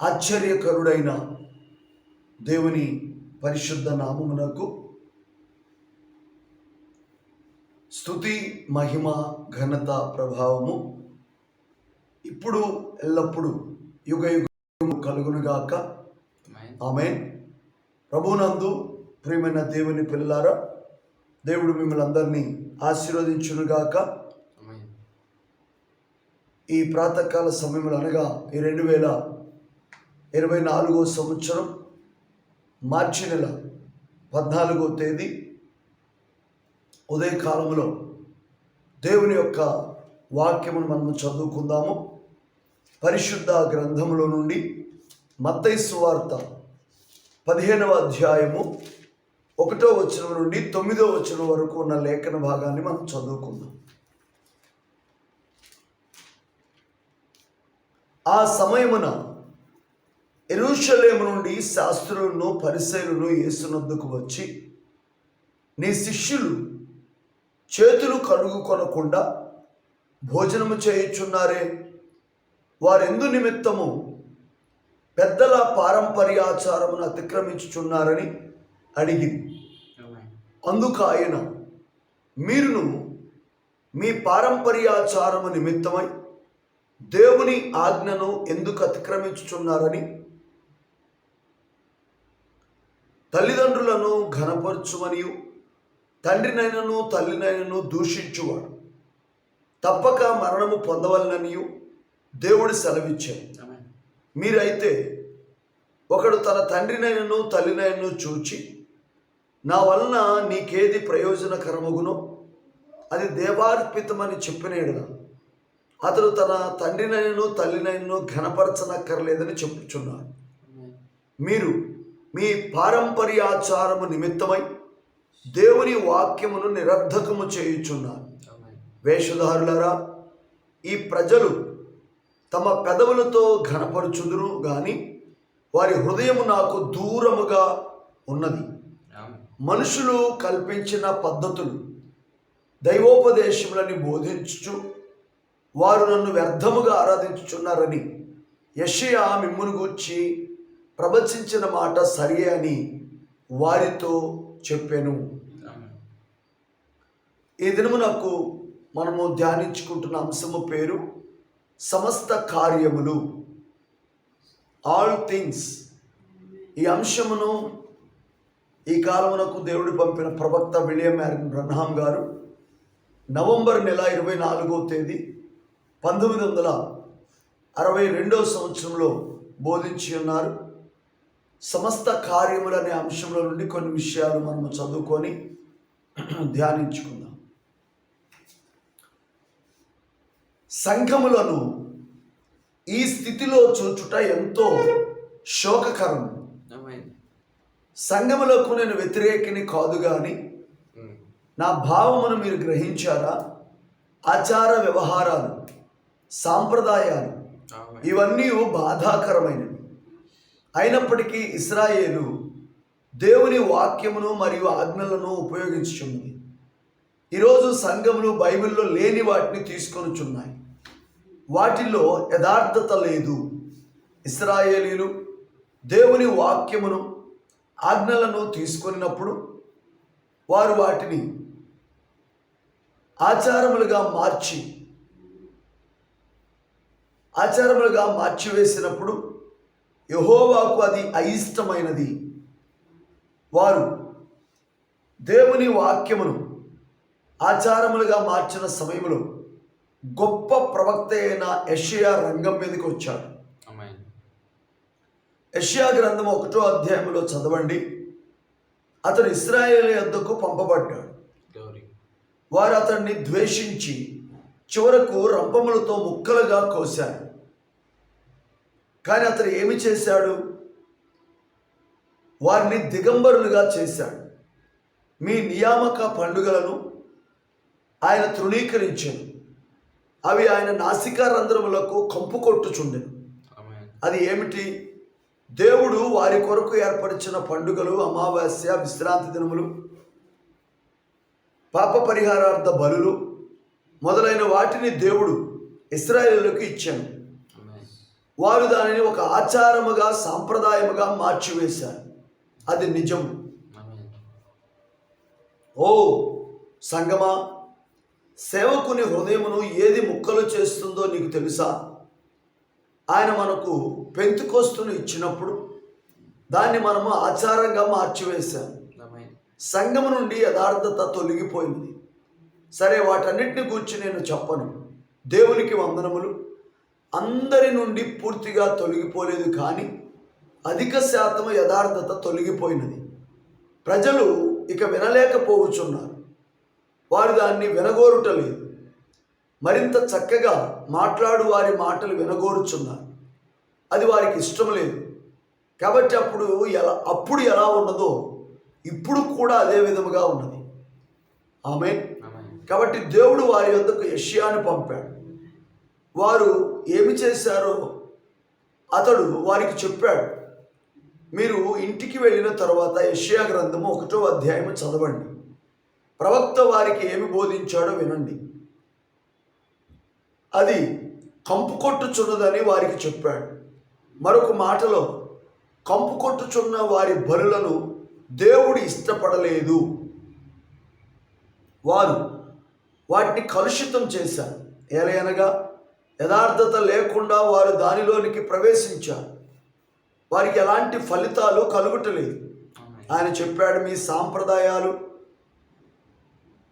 ఆశ్చర్యకరుడైన దేవుని పరిశుద్ధ నామమునకు స్థుతి మహిమ ఘనత ప్రభావము ఇప్పుడు ఎల్లప్పుడూ యుగ యుగము కలుగునుగాక. ఆమె ప్రభునందు ప్రియమైన దేవుని పిల్లలారా దేవుడు మిమ్మల్ని అందరినీ ఆశీర్వదించునుగాక. ఈ ప్రాతకాల సమయంలో అనగా ఈ రెండు వేల ఇరవై నాలుగో సంవత్సరం మార్చి నెల పద్నాలుగో తేదీ ఉదయకాలంలో దేవుని యొక్క వాక్యమును మనము చదువుకుందాము. పరిశుద్ధ గ్రంథములో నుండి మత్తైసు వార్త పదిహేనవ అధ్యాయము ఒకటో వచనం నుండి తొమ్మిదో వచనం వరకు ఉన్న లేఖన భాగాన్ని మనం చదువుకుందాం. ఆ సమయమున ఎరుషలేము నుండి శాస్త్రులను పరిశైలును యేసునద్దుకు వచ్చి నీ శిష్యులు చేతులు కడుగుకొనకుండా భోజనము చేయుచున్నారే? వారెందు నిమిత్తము పెద్దల పారంపర్యాచారమును అతిక్రమించుచున్నారని అడిగింది. అందుకు ఆయన మీరును మీ పారంపర్యాచారము నిమిత్తమై దేవుని ఆజ్ఞను ఎందుకు అతిక్రమించుచున్నారని తల్లిదండ్రులను ఘనపరచుమనియు తండ్రినైనను తల్లినైనను దూషించువాడు. తప్పక మరణము పొందవలననియు దేవుడు సెలవిచ్చాడు. మీరైతే ఒకడు తన తండ్రినైనను తల్లినైనను చూచి నా వలన నీకేది ప్రయోజనకరమగునో అది దేవార్పితమని చెప్పిన అతడు తన తండ్రినైనను తల్లినైనను ఘనపరచనక్కర్లేదని చెప్పుచున్నాడు. మీరు మీ పారంపర్యాచారము నిమిత్తమై దేవుని వాక్యమును నిరర్ధకము చేయుచున్నారు. వేషధారులరా ఈ ప్రజలు తమ పెదవులతో ఘనపరచుదురు గాని వారి హృదయము నాకు దూరముగా ఉన్నది. మనుషులు కల్పించిన పద్ధతులు దైవోపదేశములని బోధించుచు వారు నన్ను వ్యర్థముగా ఆరాధించుచున్నారని యషయా మిమ్మును గూర్చి ప్రవచించిన మాట సరే అని వారితో చెప్పాను. ఈ దినము నాకు మనము ధ్యానించుకుంటున్న అంశము పేరు సమస్త కార్యములు. ఆల్ థింగ్స్ ఈ అంశమును ఈ కాలమునకు దేవుడు పంపిన ప్రవక్త విలియం మ్యారిన్ బ్రహ్నాం గారు నవంబర్ నెల ఇరవై నాలుగో తేదీ పంతొమ్మిది వందల అరవై రెండో సంవత్సరంలో బోధించి ఉన్నారు. సమస్త కార్యములు అనే అంశంలో నుండి కొన్ని విషయాలు మనము చదువుకొని ధ్యానించుకుందాం. సంఘములను ఈ స్థితిలో చూచుట ఎంతో శోకకరం. సంఘములకు నేను వ్యతిరేకిని కాదు కానీ నా భావమును మీరు గ్రహించారా? ఆచార వ్యవహారాలు సాంప్రదాయాలు ఇవన్నీ బాధాకరమైనవి. అయినప్పటికీ ఇస్రాయేలు దేవుని వాక్యమును మరియు ఆజ్ఞలను ఉపయోగించుచున్నది. ఈరోజు సంఘములు బైబిల్లో లేని వాటిని తీసుకొనుచున్నాయి. వాటిల్లో యథార్థత లేదు. ఇస్రాయేలీలు దేవుని వాక్యమును ఆజ్ఞలను తీసుకొనినప్పుడు వారు వాటిని ఆచారములుగా మార్చి ఆచారములుగా మార్చివేసినప్పుడు యహోవాకు అది అయిష్టమైనది. వారు దేవుని వాక్యమును ఆచారములుగా మార్చిన సమయంలో గొప్ప ప్రవక్త అయిన యషయా రంగం మీదకి వచ్చాడు. యషయా గ్రంథం ఒకటో అధ్యాయంలో చదవండి. అతడు ఇస్రాయేల్ యొద్దకు పంపబడ్డాడు. వారు అతన్ని ద్వేషించి చివరకు రంపములతో ముక్కలుగా కోశారు. కానీ అతడు ఏమి చేశాడు? వారిని దిగంబరులుగా చేశాడు. మీ నియామక పండుగలను ఆయన తృణీకరించాడు. అవి ఆయన నాసికా రంధ్రములకు కంపు కొట్టుచుండెను. అది ఏమిటి? దేవుడు వారి కొరకు ఏర్పరిచిన పండుగలు అమావాస్య విశ్రాంతి దినములు పాప పరిహారార్థ బలులు మొదలైన వాటిని దేవుడు ఇస్రాయేలులకు ఇచ్చాను వారు దానిని ఒక ఆచారముగా సాంప్రదాయముగా మార్చివేశారు. అది నిజం ఓ సంగమా సేవకుని హృదయమును ఏది ముక్కలు చేస్తుందో నీకు తెలుసా? ఆయన మనకు పెంతుకోస్తును ఇచ్చినప్పుడు దాన్ని మనము ఆచారంగా మార్చివేశాం. సంగము సంఘము నుండి యథార్థత తొలగిపోయింది. సరే వాటన్నిటిని గురించి నేను చెప్పను. దేవునికి వందనములు. అందరి నుండి పూర్తిగా తొలగిపోలేదు కానీ అధిక శాతం యథార్థత తొలగిపోయినది. ప్రజలు ఇక వినలేకపోవచ్చున్నారు. వారు దాన్ని వినగోరుటలేదు. మరింత చక్కగా మాట్లాడు వారి మాటలు వినగోరుచున్నారు. అది వారికి ఇష్టం లేదు. కాబట్టి అప్పుడు ఎలా అప్పుడు ఎలా ఉన్నదో ఇప్పుడు కూడా అదే విధముగా ఉన్నది. ఆమె కాబట్టి దేవుడు వారి వద్దకు యష్యాను పంపాడు. వారు ఏమి చేశారో అతడు వారికి చెప్పాడు. మీరు ఇంటికి వెళ్ళిన తర్వాత యష్యా గ్రంథము ఒకటో అధ్యాయం చదవండి. ప్రవక్త వారికి ఏమి బోధించాడో వినండి. అది కంపు కొట్టుచున్నదని వారికి చెప్పాడు. మరొక మాటలో కంపు కొట్టుచున్న వారి బలులను దేవుడు ఇష్టపడలేదు. వారు వాటిని కలుషితం చేశారు. ఏలయనగా యథార్థత లేకుండా వారు దానిలోనికి ప్రవేశించారు. వారికి ఎలాంటి ఫలితాలు కలుగుటలేదు. ఆయన చెప్పాడు మీ సాంప్రదాయాలు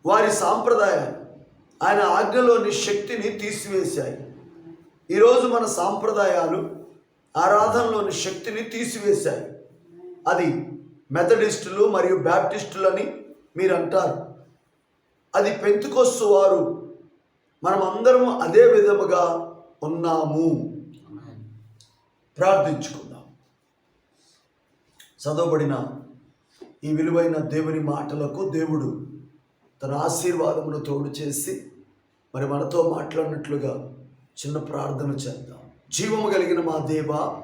వారి సాంప్రదాయాలు ఆయన ఆజ్ఞలోని శక్తిని తీసివేశాయి. ఈరోజు మన సాంప్రదాయాలు ఆరాధనలోని శక్తిని తీసివేశాయి. అది మెథడిస్టులు మరియు బ్యాప్టిస్టులని మీరు అంటారు అది పెంతుకొస్తు వారు మనం అందరము అదే విధముగా ఉన్నాము. ప్రార్థించుకుందాం. చదవబడిన ఈ విలువైన దేవుని మాటలకు దేవుడు తన ఆశీర్వాదమును తోడు చేసి మరి మనతో మాట్లాడినట్లుగా చిన్న ప్రార్థన చేద్దాం. జీవము కలిగిన మా దేవ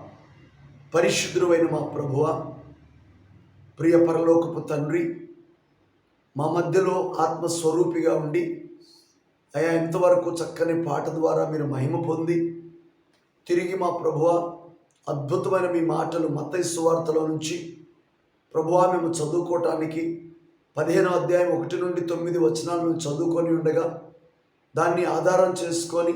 పరిశుద్ధుడైన మా ప్రభువ ప్రియ పరలోకపు తండ్రి మా మధ్యలో ఆత్మస్వరూపిగా ఉండి అయా ఇంతవరకు చక్కని పాట ద్వారా మీరు మహిమ పొంది తిరిగి మా ప్రభువ అద్భుతమైన మీ మాటలు మత్తయి సువార్తలో నుంచి ప్రభువ మేము చదువుకోవటానికి పదిహేను అధ్యాయం ఒకటి నుండి తొమ్మిది వచనాలను చదువుకొని ఉండగా దాన్ని ఆధారం చేసుకొని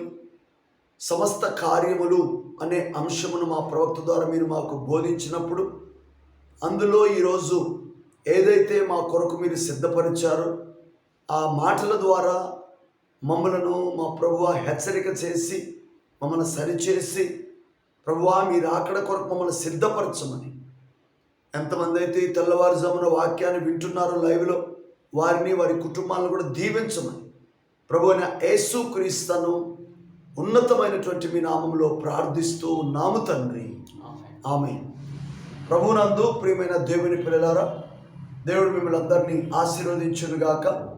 సమస్త కార్యములు అనే అంశమును మా ప్రవక్త ద్వారా మీరు మాకు బోధించినప్పుడు అందులో ఈరోజు ఏదైతే మా కొరకు మీరు సిద్ధపరిచారో ఆ మాటల ద్వారా మమ్మలను మా ప్రభువ హెచ్చరిక చేసి మమ్మల్ని సరిచేసి ప్రభువా మీరు అక్కడ కొరకు మమ్మల్ని సిద్ధపరచమని. ఎంతమంది అయితే ఈ తెల్లవారుజామున వాక్యాన్ని వింటున్నారో లైవ్లో వారిని వారి కుటుంబాలను కూడా దీవించమని. ప్రభు అయిన యేసు క్రీస్తను ఉన్నతమైనటువంటి మీ నామంలో ప్రార్థిస్తూ నాము తండ్రి. ఆమె ప్రభునందు ప్రియమైన దేవుని పిల్లలారా దేవుడు మిమ్మల్ని అందరినీ ఆశీర్వదించునుగాక. ఈ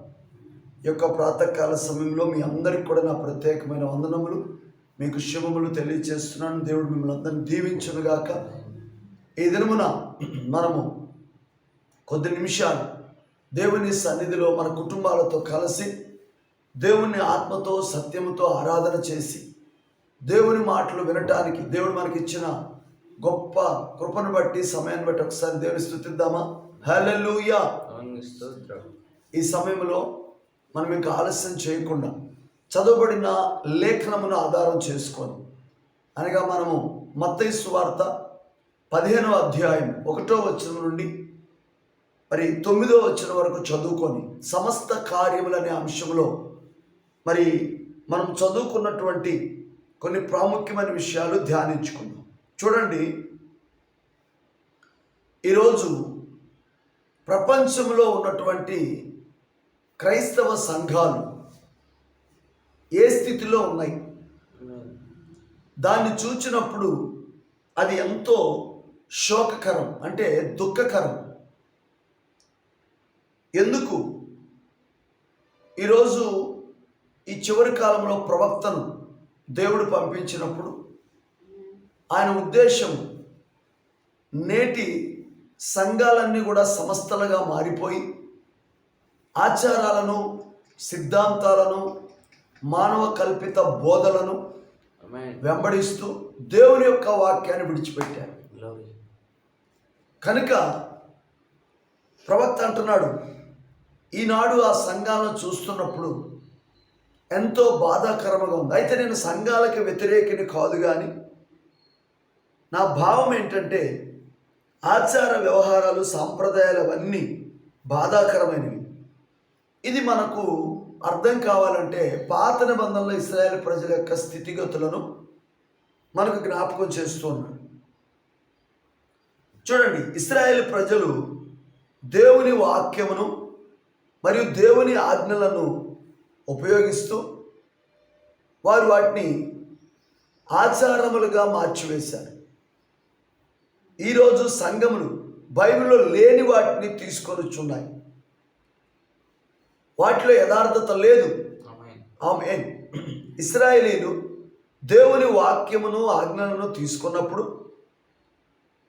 యొక్క ప్రాతకాల సమయంలో మీ అందరికి కూడా నా ప్రత్యేకమైన వందనములు. మీకు శుభములు తెలియజేస్తున్నాను దేవుడు మిమ్మల్ని అందరినీ దీవించునుగాక ఈ దినమున మనము కొద్ది నిమిషాలు దేవుని సన్నిధిలో మన కుటుంబాలతో కలిసి దేవుని ఆత్మతో సత్యముతో ఆరాధన చేసి దేవుని మాటలు వినటానికి దేవుడు మనకి ఇచ్చిన గొప్ప కృపను బట్టి సమయాన్ని బట్టి ఒకసారి దేవుని స్థుతిద్దామా? స్తోత్రం. ఈ సమయంలో మనం ఇంకా ఆలస్యం చేయకుండా చదవబడిన లేఖనమును ఆధారం చేసుకొని అనగా మనము మత్తయి సువార్త పదిహేనవ అధ్యాయం ఒకటో వచనం నుండి మరి తొమ్మిదో వచనం వరకు చదువుకొని సమస్త కార్యములనే అంశంలో మరి మనం చదువుకున్నటువంటి కొన్ని ప్రాముఖ్యమైన విషయాలు ధ్యానించుకుందాం. చూడండి. ఈరోజు ప్రపంచంలో ఉన్నటువంటి క్రైస్తవ సంఘాలు ఏ స్థితిలో ఉన్నాయి? దాన్ని చూచినప్పుడు అది ఎంతో శోకకరం అంటే దుఃఖకరం. ఎందుకు? ఈరోజు ఈ చివరి కాలంలో ప్రవక్తను దేవుడు పంపించినప్పుడు ఆయన ఉద్దేశం నేటి సంఘాలన్నీ కూడా సంస్థలుగా మారిపోయి ఆచారాలను సిద్ధాంతాలను మానవ కల్పిత బోధలను. వెంబడిస్తూ దేవుని యొక్క వాక్యాన్ని విడిచిపెట్టారు. కనుక ప్రవక్త అంటున్నాడు ఈనాడు ఆ సంఘాలను చూస్తున్నప్పుడు ఎంతో బాధాకరంగా ఉంది అయితే నేను సంఘాలకు వ్యతిరేకిని కాదు కానీ నా భావం ఏంటంటే ఆచార వ్యవహారాలు సాంప్రదాయాలు అవన్నీ బాధాకరమైనవి ఇది మనకు అర్థం కావాలంటే పాత నిబంధనలో ఇస్రాయేల్ ప్రజల యొక్క స్థితిగతులను మనకు జ్ఞాపకం చేస్తున్నాడు చూడండి ఇస్రాయేల్ ప్రజలు దేవుని వాక్యమును మరియు దేవుని ఆజ్ఞలను ఉపయోగిస్తూ వారు వాటిని ఆచారములుగా మార్చివేశారు. ఈరోజు సంఘములు బైబిల్లో లేని వాటిని తీసుకొని వచ్చున్నాయి వాటిలో యథార్థత లేదు. ఆమె ఇస్రాయేలీలు దేవుని వాక్యమును ఆజ్ఞలను తీసుకున్నప్పుడు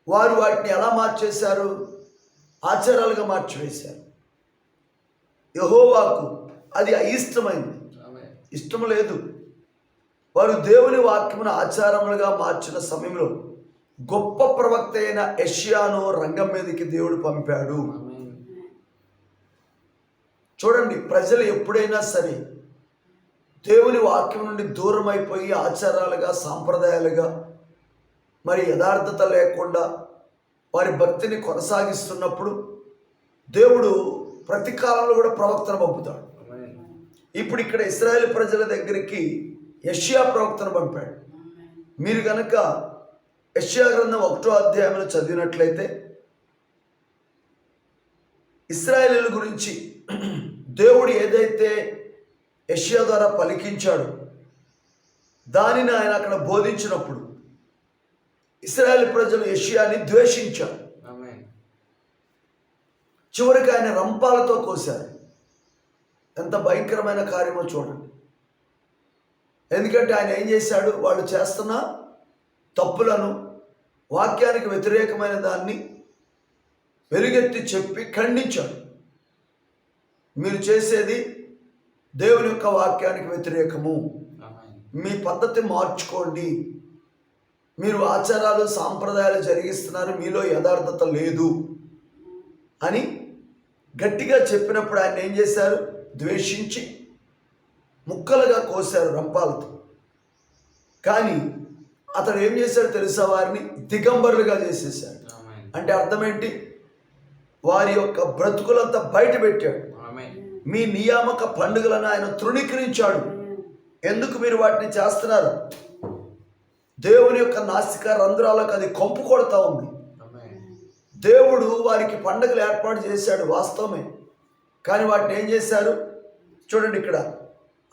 వారు వాటిని ఎలా మార్చేశారు? ఆచారాలుగా మార్చివేశారు. యహోవాకు అది అయిష్టమైంది. ఇష్టం లేదు. వారు దేవుని వాక్యమును ఆచారములుగా మార్చిన సమయంలో గొప్ప ప్రవక్త అయిన యష్యాను రంగం మీదకి దేవుడు పంపాడు. చూడండి ప్రజలు ఎప్పుడైనా సరే దేవుని వాక్యం నుండి దూరం అయిపోయి ఆచారాలుగా సాంప్రదాయాలుగా మరి యథార్థత లేకుండా వారి భక్తిని కొనసాగిస్తున్నప్పుడు దేవుడు ప్రతి కాలంలో కూడా ప్రవక్తను పంపుతాడు. ఇప్పుడు ఇక్కడ ఇస్రాయేల్ ప్రజల దగ్గరికి యష్యా ప్రవక్తను పంపాడు. మీరు కనుక యష్యా గ్రంథం ఒకటో అధ్యాయంలో చదివినట్లయితే ఇస్రాయేలీల గురించి దేవుడు ఏదైతే యష్యా ద్వారా పలికించాడో దానిని ఆయన అక్కడ బోధించినప్పుడు ఇస్రాయేల్ ప్రజలు యష్యాని ద్వేషించారు. చివరికి ఆయన రంపాలతో కోశారు. ఎంత భయంకరమైన కార్యమో చూడండి. ఎందుకంటే ఆయన ఏం చేశాడు? వాళ్ళు చేస్తున్న తప్పులను వాక్యానికి వ్యతిరేకమైన దాన్ని వెలుగెత్తి చెప్పి ఖండించాడు. మీరు చేసేది దేవుని యొక్క వాక్యానికి వ్యతిరేకము. మీ పద్ధతి మార్చుకోండి. మీరు ఆచారాలు సాంప్రదాయాలు జరిగిస్తున్నారు మీలో యథార్థత లేదు అని గట్టిగా చెప్పినప్పుడు ఆయన ఏం చేశారు? ద్వేషించి ముక్కలుగా కోశారు రంపాలతో. కానీ అతడు ఏం చేశాడు తెలుసా వారిని? దిగంబరులుగా చేసేసాడు. అంటే అర్థం ఏంటి? వారి యొక్క బ్రతుకులంతా బయట పెట్టాడు. మీ నియామక పండుగలను ఆయన తృణీకరించాడు. ఎందుకు మీరు వాటిని చేస్తున్నారు? దేవుని యొక్క నాసిక రంధ్రాలకు అది కొంపు కొడతా ఉంది. దేవుడు వారికి పండుగలు ఏర్పాటు చేశాడు వాస్తవమే. కానీ వాటిని ఏం చేశారు? చూడండి ఇక్కడ.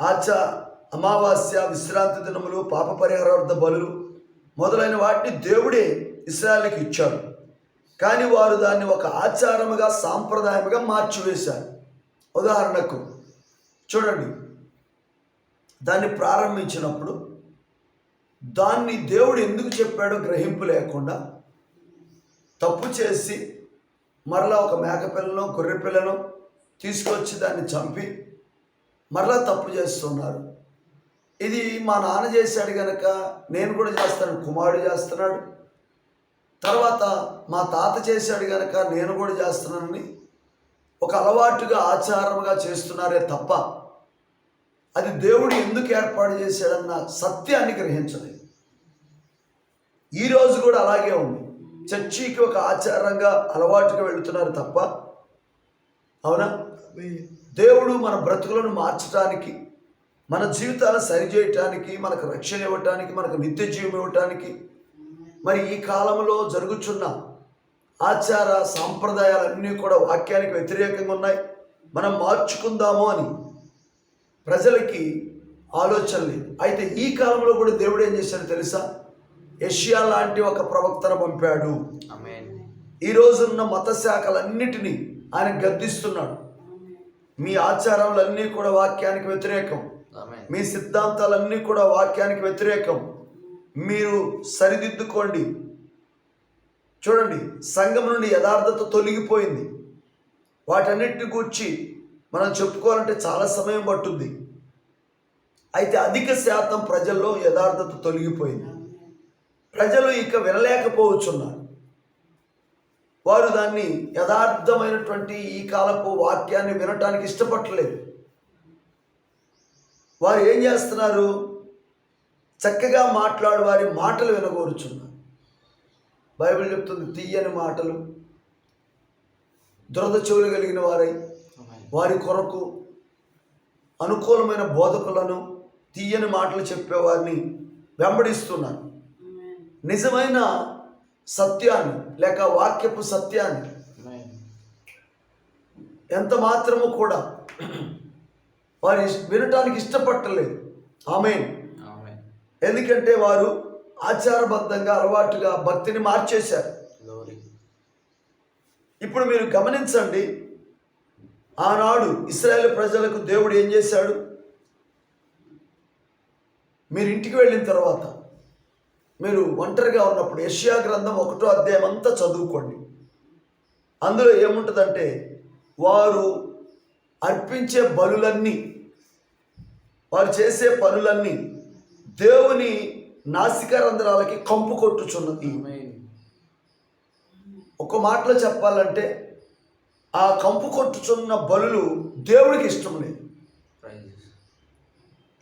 ఆచ అమావాస్య విశ్రాంతి దినములు పాప పరిహారార్థ బలులు మొదలైన వాటిని దేవుడే ఇస్రాయల్కి ఇచ్చాడు. కానీ వారు దాన్ని ఒక ఆచారముగా సాంప్రదాయముగా మార్చివేశారు. ఉదాహరణకు చూడండి. దాన్ని ప్రారంభించినప్పుడు దాన్ని దేవుడు ఎందుకు చెప్పాడో గ్రహింపు లేకుండా తప్పు చేసి మరలా ఒక మేకపిల్లను గొర్రె పిల్లను తీసుకొచ్చి దాన్ని చంపి మరలా తప్పు చేస్తున్నారు. ఇది మా నాన్న చేశాడు కనుక నేను కూడా చేస్తాను కుమారుడు చేస్తున్నాడు. తర్వాత మా తాత చేశాడు కనుక నేను కూడా చేస్తున్నానని ఒక అలవాటుగా ఆచారముగా చేస్తున్నారే తప్ప అది దేవుడు ఎందుకు ఏర్పాటు చేశాడన్న సత్యాన్ని గ్రహించలేదు. ఈరోజు కూడా అలాగే ఉంది. చర్చికి ఒక ఆచారంగా అలవాటుగా వెళుతున్నారు తప్ప అవునా? దేవుడు మన బ్రతుకులను మార్చడానికి మన జీవితాలను సరిచేయటానికి మనకు రక్షణ ఇవ్వటానికి మనకు నిత్య జీవం ఇవ్వటానికి మరి ఈ కాలంలో జరుగుచున్న ఆచార సాంప్రదాయాలన్నీ కూడా వాక్యానికి వ్యతిరేకంగా ఉన్నాయి. మనం మార్చుకుందాము అని ప్రజలకి ఆలోచన లేదు. అయితే ఈ కాలంలో కూడా దేవుడు ఏం చేశాడు తెలుసా? యష్యా లాంటి ఒక ప్రవక్తను పంపాడు. ఈ రోజున్న మత శాఖలన్నిటినీ ఆయన గద్దిస్తున్నాడు. మీ ఆచారాలన్నీ కూడా వాక్యానికి వ్యతిరేకం. మీ సిద్ధాంతాలన్నీ కూడా వాక్యానికి వ్యతిరేకం. మీరు సరిదిద్దుకోండి. చూడండి సంఘం నుండి యథార్థత తొలగిపోయింది. వాటన్నిటిని గూర్చి మనం చెప్పుకోవాలంటే చాలా సమయం పట్టుద్ది అయితే అధిక శాతం ప్రజల్లో యథార్థత తొలగిపోయింది. ప్రజలు ఇక వినలేకపోవచ్చున్నారు. వారు దాన్ని యథార్థమైనటువంటి ఈ కాలపు వాక్యాన్ని వినటానికి ఇష్టపడలేదు వారు ఏం చేస్తున్నారు? చక్కగా మాట్లాడు వారి మాటలు వినగోరుచున్నారు. బైబిల్ చెప్తుంది తీయని మాటలు. దురద చెవులు కలిగిన వారై వారి కొరకు అనుకూలమైన బోధకులను తీయని మాటలు చెప్పేవారిని వెంబడిస్తున్నారు నిజమైన సత్యాన్ని లేక వాక్యపు సత్యాన్ని ఎంత మాత్రము కూడా వారు వినటానికి ఇష్టపట్టలేదు. ఆమె ఎందుకంటే వారు ఆచారబద్ధంగా అలవాటుగా భక్తిని మార్చేశారు. ఇప్పుడు మీరు గమనించండి ఆనాడు ఇస్రాయేల్ ప్రజలకు దేవుడు ఏం చేశాడు? మీరు ఇంటికి వెళ్ళిన తర్వాత మీరు ఒంటరిగా ఉన్నప్పుడు యష్యా గ్రంథం ఒకటో అధ్యాయం అంతా చదువుకోండి. అందులో ఏముంటుందంటే వారు అర్పించే బలులన్నీ వారు చేసే పనులన్నీ దేవుని నాసికారంధ్రాలకి కంపు కొట్టుచున్నది. ఒక మాటలో చెప్పాలంటే ఆ కంపు కొట్టుచున్న బలులు దేవుడికి ఇష్టం లేదు.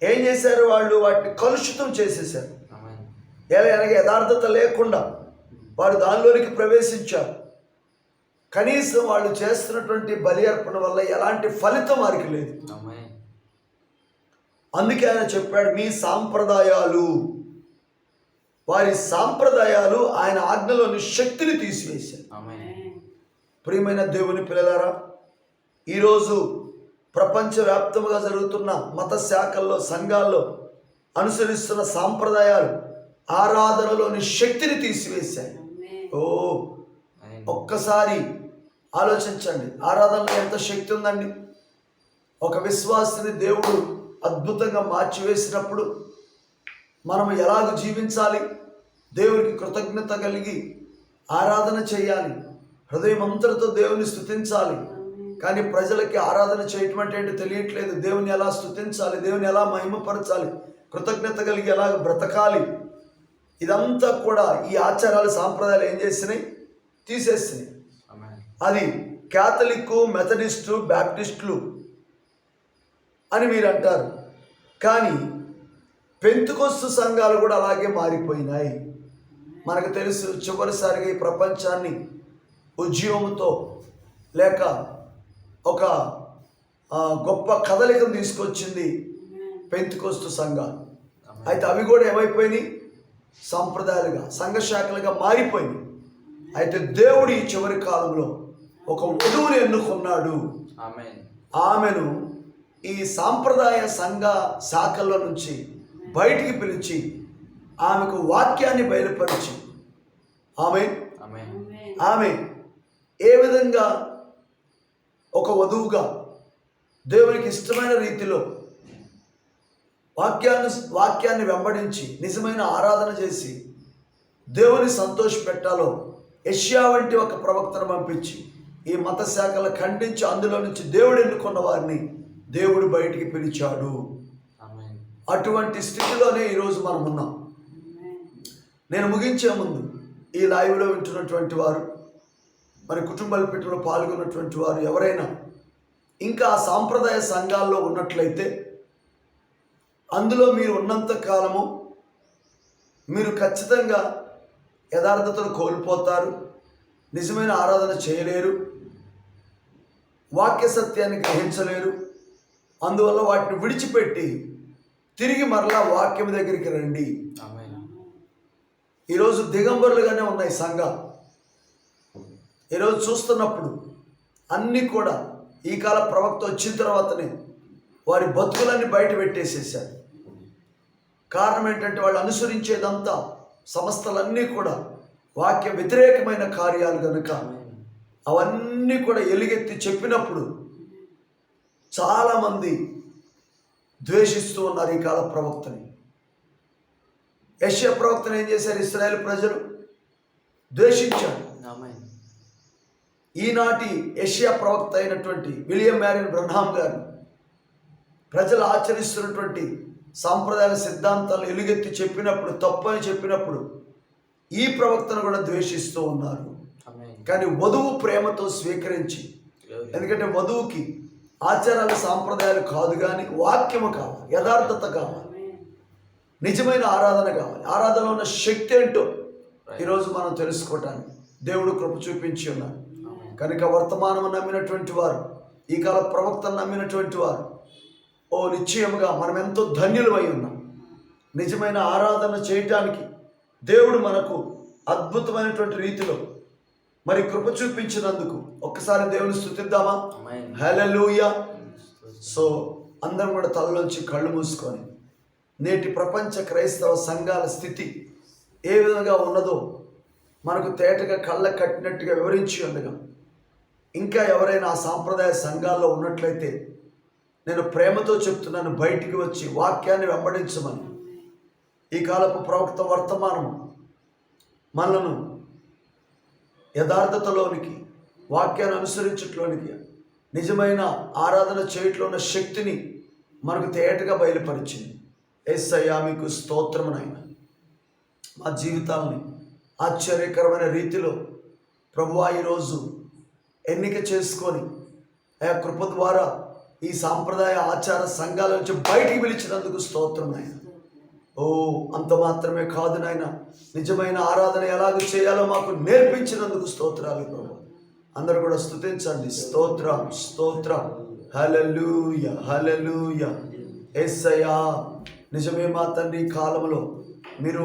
ఏం చేశారు వాళ్ళు? వాటిని కలుషితం చేసేసారు ఎలా అనగా యథార్థత లేకుండా వారు దానిలోనికి ప్రవేశించారు. కనీసం వాళ్ళు చేస్తున్నటువంటి బలి అర్పణ వల్ల ఎలాంటి ఫలితం వారికి లేదు. అందుకే ఆయన చెప్పాడు మీ సాంప్రదాయాలు వారి సాంప్రదాయాలు ఆయన ఆజ్ఞలోని శక్తిని తీసివేశారు ప్రియమైన దేవుని పిల్లలారా ఈరోజు ప్రపంచవ్యాప్తముగా జరుగుతున్న మత శాఖల్లో సంఘాల్లో అనుసరిస్తున్న సాంప్రదాయాలు ఆరాధనలోని శక్తిని తీసివేశాయి. ఓ ఒక్కసారి ఆలోచించండి ఆరాధనలో ఎంత శక్తి ఉందండి? ఒక విశ్వాసిని దేవుడు అద్భుతంగా మార్చివేసినప్పుడు మనం ఎలాగ జీవించాలి? దేవునికి కృతజ్ఞత కలిగి ఆరాధన చేయాలి. హృదయం అంతటితో దేవుని స్తుతించాలి. కానీ ప్రజలకి ఆరాధన చేయటం అంటే ఏంటో తెలియట్లేదు. దేవుని ఎలా స్తుతించాలి? దేవుని ఎలా మహిమపరచాలి? కృతజ్ఞత కలిగి ఎలా బ్రతకాలి? ఇదంతా కూడా ఈ ఆచారాలు సాంప్రదాయాలు ఏం చేసినాయి? తీసేసినాయి. ఆమేన్ అది క్యాథలిక్ మెథడిస్టు బ్యాప్టిస్టులు అని మీరు అంటారు. కానీ పెంతుకొస్తు సంఘాలు కూడా అలాగే మారిపోయినాయి. మనకు తెలుసు చివరిసారిగా ఈ ప్రపంచాన్ని ఉద్యమంతో లేక ఒక గొప్ప కదలికను తీసుకొచ్చింది పెంతుకొస్తు సంఘాలు అయితే అవి కూడా ఏమైపోయినాయి? సాంప్రదాయాలుగా సంఘ శాఖలుగా మారిపోయినాయి. అయితే దేవుడు ఈ చివరి కాలంలో ఒక వధువుని ఎన్నుకున్నాడు. ఆమేన్. ఆమెను ఈ సాంప్రదాయ సంఘ శాఖల్లో నుంచి బయటికి పిలిచి ఆమెకు వాక్యాన్ని బయలుపరిచి ఆమె ఆమేన్. ఆమె ఏ విధంగా ఒక వధువుగా దేవునికి ఇష్టమైన రీతిలో వాక్యాన్ని వాక్యాన్ని వెంబడించి నిజమైన ఆరాధన చేసి దేవుని సంతోషపెట్టాలో యష్యా వంటి ఒక ప్రవక్తను పంపించి ఈ మత శాఖలు ఖండించి అందులో నుంచి దేవుడు ఎన్నుకున్న వారిని దేవుడు బయటికి పిలిచాడు. ఆమేన్. అటువంటి స్థితిలోనే ఈరోజు మనం ఉన్నాం నేను ముగించే ముందు ఈ లైవ్లో వింటున్నటువంటి వారు మరి కుటుంబాల పెట్టలో పాల్గొన్నటువంటి వారు ఎవరైనా ఇంకా ఆ సాంప్రదాయ సంఘాల్లో ఉన్నట్లయితే అందులో మీరు ఉన్నంత కాలము మీరు ఖచ్చితంగా యథార్థతను కోల్పోతారు నిజమైన ఆరాధన చేయలేరు వాక్య సత్యాన్ని గ్రహించలేరు అందువల్ల వాటిని విడిచిపెట్టి తిరిగి మరలా వాక్యం దగ్గరికి రండి. ఈరోజు దిగంబరులుగానే ఉన్నాయి సంఘాలు. ఈరోజు చూస్తున్నప్పుడు అన్నీ కూడా ఈ కాల ప్రవక్త వచ్చిన తర్వాతనే వారి బతుకులన్నీ బయట పెట్టేసేసారు కారణం ఏంటంటే వాళ్ళు అనుసరించేదంతా సంస్థలన్నీ కూడా వాక్య వ్యతిరేకమైన కార్యాలు కనుక అవన్నీ కూడా ఎలుగెత్తి చెప్పినప్పుడు చాలామంది ద్వేషిస్తూ ఉన్నారు ఈ కాల ప్రవక్తని. యశ్య ప్రవక్తను ఏం చేశారు? ఇస్రాయేల్ ప్రజలు ద్వేషించారు. ఈనాటి ఏషియా ప్రవక్త అయినటువంటి విలియం మ్యారిన్ బ్రహ్నాం గారు ప్రజలు ఆచరిస్తున్నటువంటి సాంప్రదాయాల సిద్ధాంతాలు ఎలుగెత్తి చెప్పినప్పుడు తప్పని చెప్పినప్పుడు ఈ ప్రవక్తను కూడా ద్వేషిస్తూ ఉన్నారు. కానీ వధువు ప్రేమతో స్వీకరించి. ఎందుకంటే వధువుకి ఆచారాలు సాంప్రదాయాలు కాదు కానీ వాక్యము కావాలి యథార్థత కావాలి. నిజమైన ఆరాధన కావాలి. ఆరాధనలో ఉన్న శక్తి ఏంటో ఈరోజు మనం తెలుసుకోవటానికి దేవుడు కృప చూపించి ఉన్నారు. ఆమేన్ కనుక వర్తమానము నమ్మినటువంటి వారు ఈ కాల ప్రవక్తను నమ్మినటువంటి వారు ఓ నిశ్చయముగా మనం ఎంతో ధన్యులమై ఉన్నాం. నిజమైన ఆరాధన చేయటానికి దేవుడు మనకు అద్భుతమైనటువంటి రీతిలో మరి కృప చూపించినందుకు ఒక్కసారి దేవుని స్థుతిద్దామా? ఆమేన్ హల్లెలూయా సో అందరం కూడా తలలోంచి కళ్ళు మూసుకొని నేటి ప్రపంచ క్రైస్తవ సంఘాల స్థితి ఏ విధంగా ఉన్నదో మనకు తేటగా కళ్ళ కట్టినట్టుగా వివరించి ఉండగా ఇంకా ఎవరైనా ఆ సాంప్రదాయ సంఘాల్లో ఉన్నట్లయితే నేను ప్రేమతో చెప్తున్నాను బయటికి వచ్చి వాక్యాన్ని వెంబడించమని. ఈ కాలపు ప్రవక్త వర్తమానం మనను యథార్థతలోనికి వాక్యాన్ని అనుసరించట్లోనికి నిజమైన ఆరాధన చేయట్లో ఉన్న శక్తిని మనకు తేటగా బయలుపరిచింది. ఎస్ అయ్యా మీకు స్తోత్రమునైనా మా జీవితాల్ని ఆశ్చర్యకరమైన రీతిలో ప్రభువా ఈరోజు ఎన్నిక చేసుకొని ఆ కృప ద్వారా ఈ సాంప్రదాయ ఆచార సంఘాల నుంచి బయటికి పిలిచినందుకు స్తోత్రం నాయన. ఓ అంత మాత్రమే కాదు నాయన. నిజమైన ఆరాధన ఎలాగ చేయాలో మాకు నేర్పించినందుకు స్తోత్రాలు ప్రభు అందరు కూడా స్తుతించండి. స్తోత్రం స్తోత్రం. హలలుయ హలలుయ ఎస్సయా నిజమే మా తండ్రి కాలంలో మీరు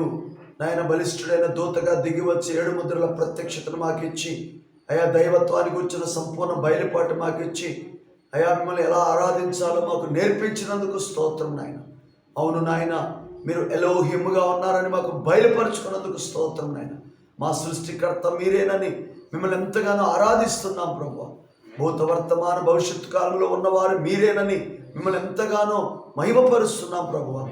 నాయన బలిష్ఠుడైన దూతగా దిగి వచ్చి ఏడు ముద్రల ప్రత్యక్షతను ఇచ్చి అయా దైవత్వానికి వచ్చిన సంపూర్ణ బయలుపాటు మాకు ఇచ్చి అయా మిమ్మల్ని ఎలా ఆరాధించాలో మాకు నేర్పించినందుకు స్తోత్రం నాయన. అవును నాయన మీరు ఎలోహిముగా ఉన్నారని మాకు బయలుపరుచుకున్నందుకు స్తోత్రం నాయన. మా సృష్టికర్త మీరేనని మిమ్మల్ని ఎంతగానో ఆరాధిస్తున్నాం ప్రభు భూత వర్తమాన భవిష్యత్తు కాలంలో ఉన్నవారు మీరేనని మిమ్మల్ని ఎంతగానో మహిమపరుస్తున్నాం ప్రభు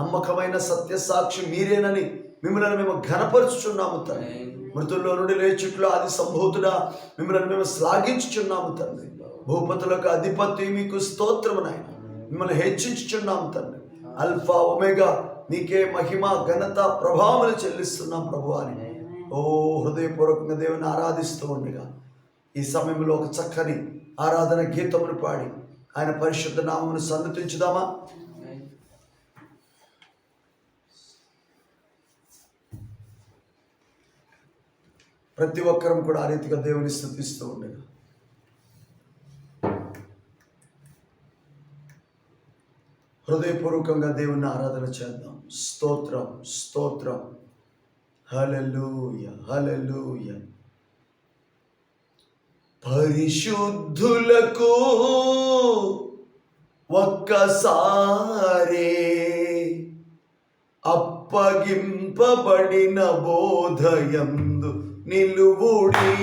నమ్మకమైన సత్య సాక్షి మీరేనని మిమ్మల్ని మేము ఘనపరుచుచున్నాము తండ్రి. మృతుల్లో నుండి లేచుట్లో అది సంభూతుడా మిమ్మల్ని మేము శ్లాఘించుచున్నాము తండ్రి. భూపతులకు అధిపతి మీకు స్తోత్రము నాయన. మిమ్మల్ని హెచ్చించుచున్నాము తండ్రి. అల్ఫా ఒమేగా నీకే మహిమ ఘనత ప్రభావములు చెల్లిస్తున్నాం ప్రభు అని ఓ హృదయపూర్వకంగా దేవుని ఆరాధిస్తూ ఉండగా ఈ సమయంలో ఒక చక్కని ఆరాధన గీతమును పాడి ఆయన పరిశుద్ధ నామమును సన్నతించుదామా ప్రతి ఒక్కరం కూడా ఆ రీతిగా దేవుని స్థుతిస్తూ ఉండగా. హృదయపూర్వకంగా దేవుని ఆరాధన చేద్దాం. స్తోత్రం స్తోత్రం. హలలుయ హలలుయ పరిశుద్ధులకు ఒక్కసారే అప్పగింపబడిన బోధయందు నిలువుడి.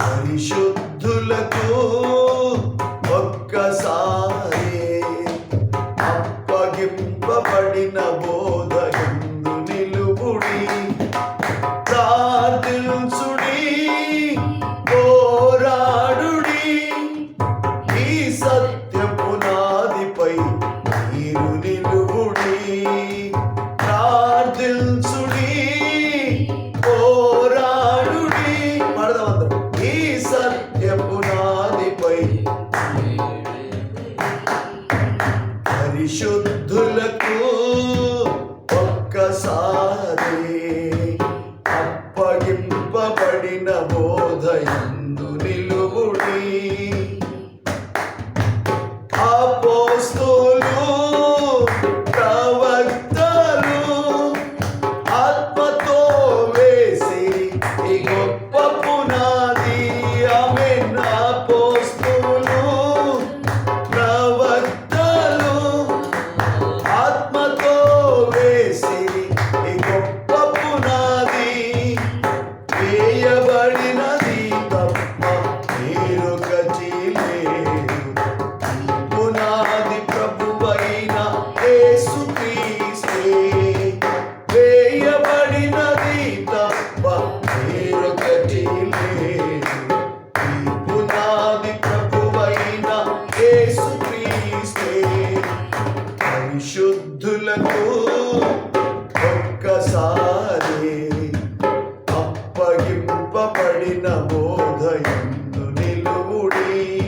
పరిశుద్ధులకు ఒక్కసారి నిలువుడి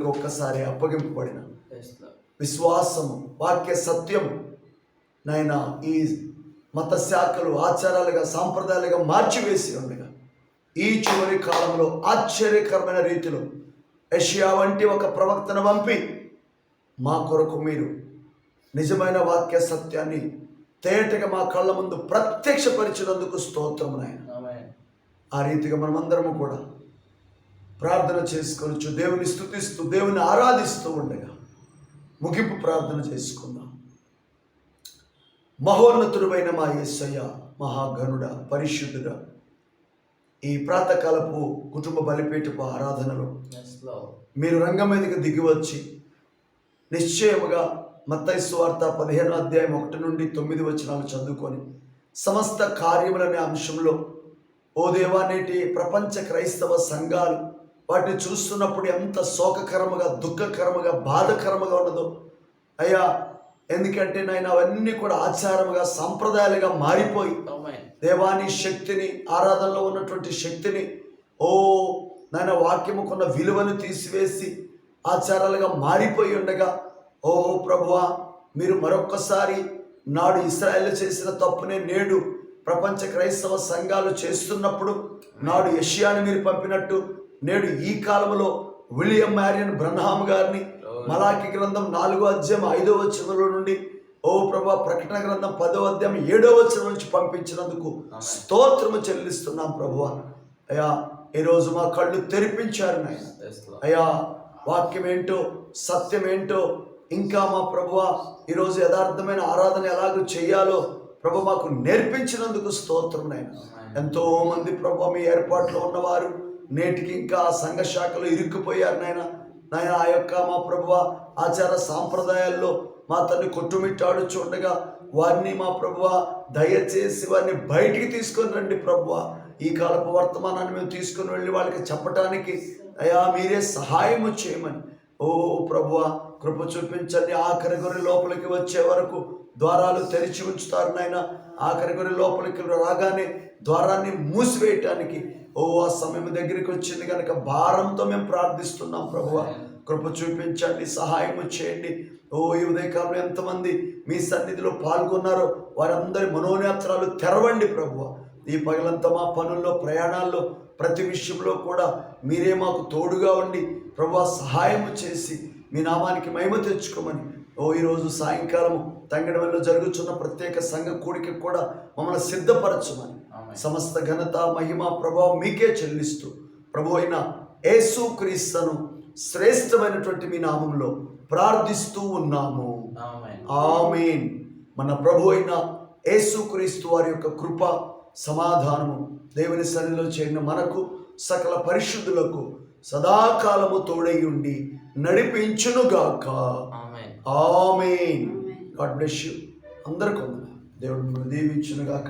పరిశుద్ధులకు ఒక్కసారి అప్పగింపబడిన. విశ్వాసము వాక్య సత్యం నాయన ఈ మత శాఖలు ఆచారాలుగా సాంప్రదాయాలుగా మార్చివేసి ఉండగా ఈ చివరి కాలంలో ఆశ్చర్యకరమైన రీతిలో యషియా వంటి ఒక ప్రవక్తను పంపి మా కొరకు మీరు నిజమైన వాక్య సత్యాన్ని తేటగా మా కళ్ళ ముందు ప్రత్యక్షపరిచినందుకు స్తోత్రం నాయన. ఆ రీతిగా మనమందరము కూడా ప్రార్థన చేసుకొనొచ్చు దేవుని స్థుతిస్తూ దేవుని ఆరాధిస్తూ ఉండగా ముగింపు ప్రార్థన చేసుకుందాం మహోన్నతుడైన మా యేసయ్య మహాగణుడ పరిశుద్ధుడ ఈ ప్రాతకాలపు కుటుంబ బలిపీఠపు ఆరాధనలో. మీరు రంగం మీదకి దిగివచ్చి నిశ్చయముగా మత్తైసు వార్త పదిహేను అధ్యాయం ఒకటి నుండి తొమ్మిది వచనాలు చదువుకొని సమస్త కార్యములనే అంశంలో ఓ దేవా నేటి ప్రపంచ క్రైస్తవ సంఘాలు వాటిని చూస్తున్నప్పుడు ఎంత శోకకరముగా దుఃఖకరముగా బాధకరముగా ఉన్నదో అయ్యా ఎందుకంటే నాయన అవన్నీ కూడా ఆచారముగా సాంప్రదాయాలుగా మారిపోయి. దేవాని శక్తిని ఆరాధనలో ఉన్నటువంటి శక్తిని ఓ నాయన వాక్యముకున్న విలువను తీసివేసి ఆచారాలుగా మారిపోయి ఉండగా ఓ ప్రభువా మీరు మరొక్కసారి నాడు ఇస్రాయేల్ చేసిన తప్పునే నేడు ప్రపంచ క్రైస్తవ సంఘాలు చేస్తున్నప్పుడు నాడు యషియాని మీరు పంపినట్టు నేడు ఈ కాలంలో విలియం మ్యారియన్ బ్రహ్నామ్ గారిని మలాకి గ్రంథం నాలుగో అధ్యాయం ఐదో వచనంలో నుండి ఓ ప్రభా ప్రకటన గ్రంథం పదో అధ్యాయం ఏడో వచనం నుంచి పంపించినందుకు స్తోత్రము చెల్లిస్తున్నాం ప్రభువ. అయ్యా ఈరోజు మా కళ్ళు తెరిపించారు నాయన. అయ్యా వాక్యం ఏంటో సత్యం ఏంటో ఇంకా మా ప్రభువ ఈరోజు యథార్థమైన ఆరాధన ఎలాగో చేయాలో ప్రభు మాకు నేర్పించినందుకు స్తోత్రం నాయన. ఎంతో మంది ప్రభు మీ ఏర్పాట్లో ఉన్నవారు నేటికి ఇంకా ఆ సంఘ శాఖలో ఇరుక్కుపోయారు నాయన. నాయన ఆ యొక్క మా ప్రభువ ఆచార సాంప్రదాయాల్లో మా తల్లి కొట్టుమిట్టాడు చూడగా వారిని మా ప్రభువ దయచేసి వారిని బయటికి తీసుకొని రండి ప్రభువ. ఈ కాలపు వర్తమానాన్ని మేము తీసుకుని వెళ్ళి వాళ్ళకి చెప్పటానికి అయా మీరే సహాయము చేయమని. ఓ ప్రభువ కృప చూపించండి. ఆఖరి గురి లోపలికి వచ్చే వరకు ద్వారాలు తెరిచి ఉంచుతారు నాయన. ఆఖరి గురి లోపలికి రాగానే ద్వారాన్ని మూసివేయటానికి ఓ ఆ సమయం దగ్గరికి వచ్చింది కనుక భారంతో మేము ప్రార్థిస్తున్నాం ప్రభువ. కృప చూపించండి సహాయం చేయండి. ఓ ఈ ఉదయకాలంలో ఎంతమంది మీ సన్నిధిలో పాల్గొన్నారో వారందరి మనోనేత్రాలు తెరవండి ప్రభువ. ఈ పగలంతా మా పనుల్లో ప్రయాణాల్లో ప్రతి విషయంలో కూడా మీరే మాకు తోడుగా ఉండి ప్రభు సహాయం చేసి మీ నామానికి మహిమ తెచ్చుకోమని. ఓ ఈరోజు సాయంకాలం తంగడవల్లో జరుగుతున్న ప్రత్యేక సంఘ కూడికి కూడా మమ్మల్ని సిద్ధపరచమని. సమస్త ఘనత మహిమ ప్రభావం మీకే చెల్లిస్తూ ప్రభు అయిన యేసు క్రీస్తును శ్రేష్టమైనటువంటి మీ నామంలో ప్రార్థిస్తూ ఉన్నాము. ఆమేన్. మన ప్రభు అయిన యేసుక్రీస్తు వారి యొక్క కృప సమాధానము దేవుని సన్నిధిలో చేరిన మనకు సకల పరిశుద్ధులకు సదాకాలము తోడై ఉండి నడిపించునుగాక. ఆమేన్. God bless you. అందరికీ. దేవుడు దీవించునుగాక.